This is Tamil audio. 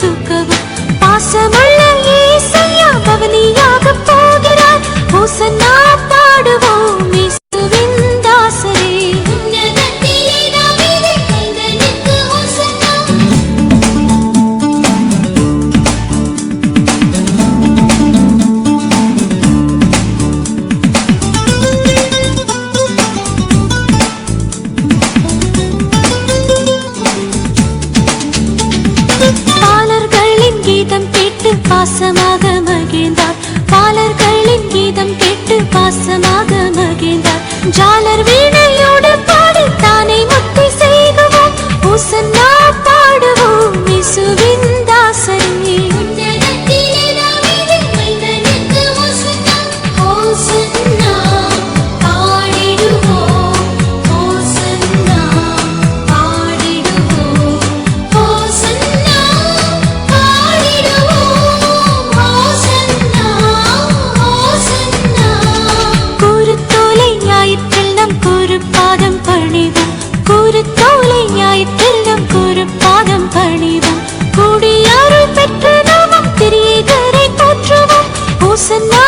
தூக்கவும். பாசமுள்ள ஏசையா பவனியாக போகிறார். பூசன் பாசமாக மகிழ்ந்தார். பாலர்களின் கீதம் listen